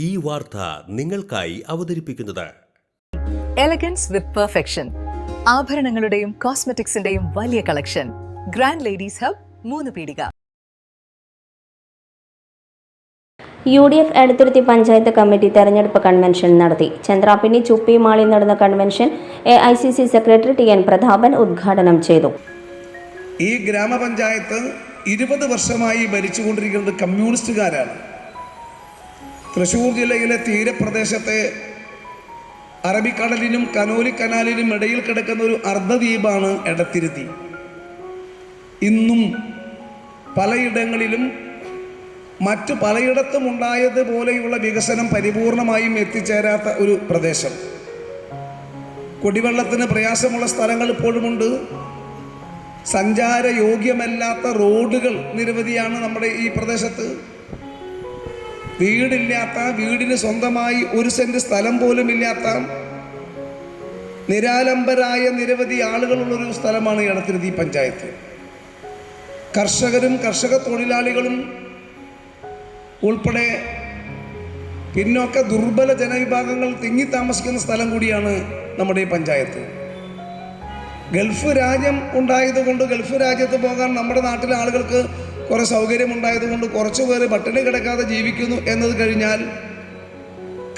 ഈ വാർത്ത നിങ്ങൾക്കായി അവതരിപ്പിക്കുന്നത്. എലഗൻസ് വിത്ത് പെർഫെക്ഷൻ ആഭരണങ്ങളുടെയും കോസ്മെറ്റിക്സിന്റെയും വലിയ കളക്ഷൻ ഗ്രാൻഡ് ലേഡീസ് ഹബ് മൂന്ന് പീടിക. U D F Edathuruthy panchayat committee തെരഞ്ഞെടുപ്പ് കൺവെൻഷൻ നടത്തി. ചന്ദ്രാപ്പിനി ചുപ്പി മാളിൽ നടന്ന convention A I C C secretary T N Prathapan ഉദ്ഘാടനം ചെയ്തു. ഈ ഗ്രാമപഞ്ചായത്ത് ഇരുപത് വർഷമായി ഭരിച്ചുകൊണ്ടിരിക്കുന്നത് കമ്മ്യൂണിസ്റ്റുകാരാണ്. തൃശ്ശൂർ ജില്ലയിലെ തീരപ്രദേശത്തെ അറബിക്കടലിനും കനോലി കനാലിനും ഇടയിൽ കിടക്കുന്ന ഒരു അർദ്ധദ്വീപാണ് എടത്തിരുത്തി. ഇന്നും പലയിടങ്ങളിലും മറ്റു പലയിടത്തും ഉണ്ടായതുപോലെയുള്ള വികസനം പരിപൂർണമായും എത്തിച്ചേരാത്ത ഒരു പ്രദേശം. കുടിവെള്ളത്തിന് പ്രയാസമുള്ള സ്ഥലങ്ങൾ ഇപ്പോഴുമുണ്ട്. സഞ്ചാര യോഗ്യമല്ലാത്ത റോഡുകൾ നിരവധിയാണ് നമ്മുടെ ഈ പ്രദേശത്ത്. വീടില്ലാത്ത വീടിന് സ്വന്തമായി ഒരു സെന്റ് സ്ഥലം പോലും ഇല്ലാത്ത നിരാലംബരായ നിരവധി ആളുകളുള്ളൊരു സ്ഥലമാണ് എടത്തിരുതി പഞ്ചായത്ത്. കർഷകരും കർഷക തൊഴിലാളികളും ഉൾപ്പെടെ പിന്നോക്ക ദുർബല ജനവിഭാഗങ്ങൾ തിങ്ങി താമസിക്കുന്ന സ്ഥലം കൂടിയാണ് നമ്മുടെ ഈ പഞ്ചായത്ത്. ഗൾഫ് രാജ്യം ഉണ്ടായതുകൊണ്ട് ഗൾഫ് രാജ്യത്ത് പോകാൻ നമ്മുടെ നാട്ടിലെ ആളുകൾക്ക് കുറേ സൗകര്യമുണ്ടായതുകൊണ്ട് കുറച്ച് പേര് പട്ടിണി കിടക്കാതെ ജീവിക്കുന്നു എന്നത് കഴിഞ്ഞാൽ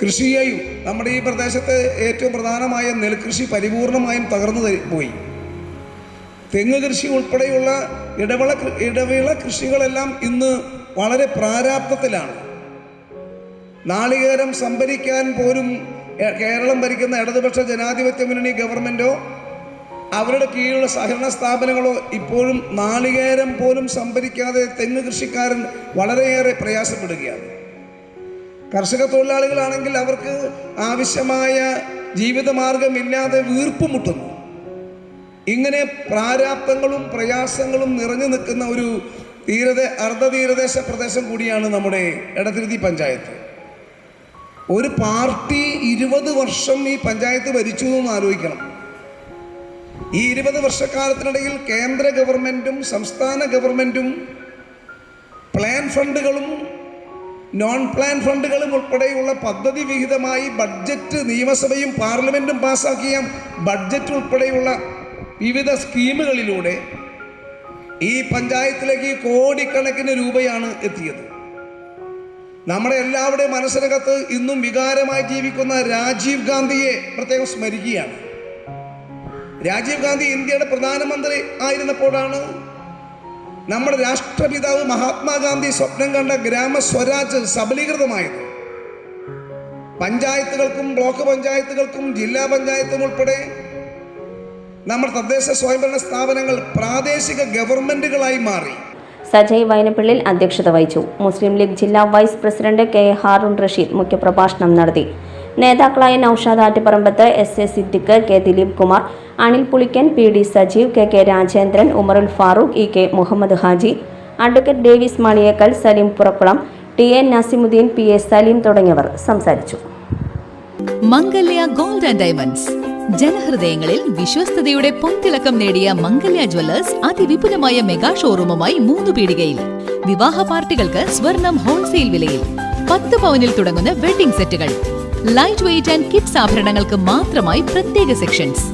കൃഷിയെയും നമ്മുടെ ഈ പ്രദേശത്തെ ഏറ്റവും പ്രധാനമായ നെൽകൃഷി പരിപൂർണമായും തകർന്നു പോയി. തെങ്ങ് കൃഷി ഉൾപ്പെടെയുള്ള ഇടവിള ഇടവിള കൃഷികളെല്ലാം ഇന്ന് വളരെ പ്രാരാബ്ദത്തിലാണ് നാളികേരം സംഭരിക്കാൻ പോലും കേരളം ഭരിക്കുന്ന ഇടതുപക്ഷ ജനാധിപത്യ മുന്നണി ഗവൺമെന്റോ അവരുടെ കീഴിലുള്ള സഹകരണ സ്ഥാപനങ്ങളോ ഇപ്പോഴും നാളികേരം പോലും സംഭരിക്കാതെ തെങ്ങ് കൃഷിക്കാരൻ വളരെയേറെ പ്രയാസപ്പെടുകയാണ്. കർഷക തൊഴിലാളികളാണെങ്കിൽ അവർക്ക് ആവശ്യമായ ജീവിതമാർഗമില്ലാതെ വീർപ്പുമുട്ടുന്നു ഇങ്ങനെ പ്രാരാപ്തങ്ങളും പ്രയാസങ്ങളും നിറഞ്ഞു നിൽക്കുന്ന ഒരു തീരത അർദ്ധതീരദേശ പ്രദേശം കൂടിയാണ് നമ്മുടെ ഇടതിരുതി പഞ്ചായത്ത്. ഒരു പാർട്ടി ഇരുപത് വർഷം ഈ പഞ്ചായത്ത് ഭരിച്ചു എന്ന് ആലോചിക്കണം. ഈ ഇരുപത് വർഷക്കാലത്തിനിടയിൽ കേന്ദ്ര ഗവൺമെന്റും സംസ്ഥാന ഗവൺമെന്റും പ്ലാൻ ഫണ്ടുകളും നോൺ പ്ലാൻ ഫണ്ടുകളും ഉൾപ്പെടെയുള്ള പദ്ധതി വിഹിതമായി ബഡ്ജറ്റ് നിയമസഭയും പാർലമെന്റും പാസ്സാക്കിയ ബഡ്ജറ്റ് ഉൾപ്പെടെയുള്ള വിവിധ സ്കീമുകളിലൂടെ ഈ പഞ്ചായത്തിലേക്ക് കോടിക്കണക്കിന് രൂപയാണ് എത്തിയത്. നമ്മുടെ എല്ലാവരുടെയും മനസ്സിനകത്ത് ഇന്നും വികാരമായി ജീവിക്കുന്ന രാജീവ് ഗാന്ധിയെ പ്രത്യേകം സ്മരിക്കുകയാണ്. രാജീവ് ഗാന്ധി ഇന്ത്യയുടെ പ്രധാനമന്ത്രി ആയിരുന്നപ്പോഴാണ് നമ്മുടെ രാഷ്ട്രപിതാവ് മഹാത്മാഗാന്ധി സ്വപ്നം കണ്ട ഗ്രാമസ്വരാജ് സബലീകൃതമായത്. പഞ്ചായത്തുകൾക്കും ബ്ലോക്ക് പഞ്ചായത്തുകൾക്കും ജില്ലാ പഞ്ചായത്തും ഉൾപ്പെടെ നമ്മുടെ തദ്ദേശ സ്വയംഭരണ സ്ഥാപനങ്ങൾ പ്രാദേശിക ഗവൺമെന്റുകളായി മാറി. സജയ് വൈനപ്പിള്ളിൽ അധ്യക്ഷത വഹിച്ചു. മുസ്ലിം ലീഗ് ജില്ലാ vice president K Haroon Rasheed മുഖ്യപ്രഭാഷണം നടത്തി. നേതാക്കളായ Naushad Attuparambath S A Siddique K Dileep Kumar Anil Pulikkan P D Sajeev K K Rajendran Umarul Farooq E K Muhammad Haji advocate Davis Maliyekkal Saleem Purakkulam T N Nasimuddin P A Saleem തുടങ്ങിയവർ സംസാരിച്ചു. Mangalya gold and diamonds. ജനഹൃദയങ്ങളിൽ വിശ്വസ്തയുടെ പൊൻതിളക്കം നേടിയ Mangalya Jewellers അതിവിപുലമായ mega ഷോറൂമുമായി മൂന്ന് പീടികയിൽ. വിവാഹ പാർട്ടികൾക്ക് സ്വർണം ഹോൾസെയിൽ വിലയിൽ. പത്ത് പവനിൽ തുടങ്ങുന്ന വെഡിംഗ് സെറ്റുകൾ. ലൈറ്റ് വെയിറ്റ് ആൻഡ് കിഡ്സ് ആഭരണങ്ങൾക്ക് മാത്രമായി പ്രത്യേക സെക്ഷൻസ്.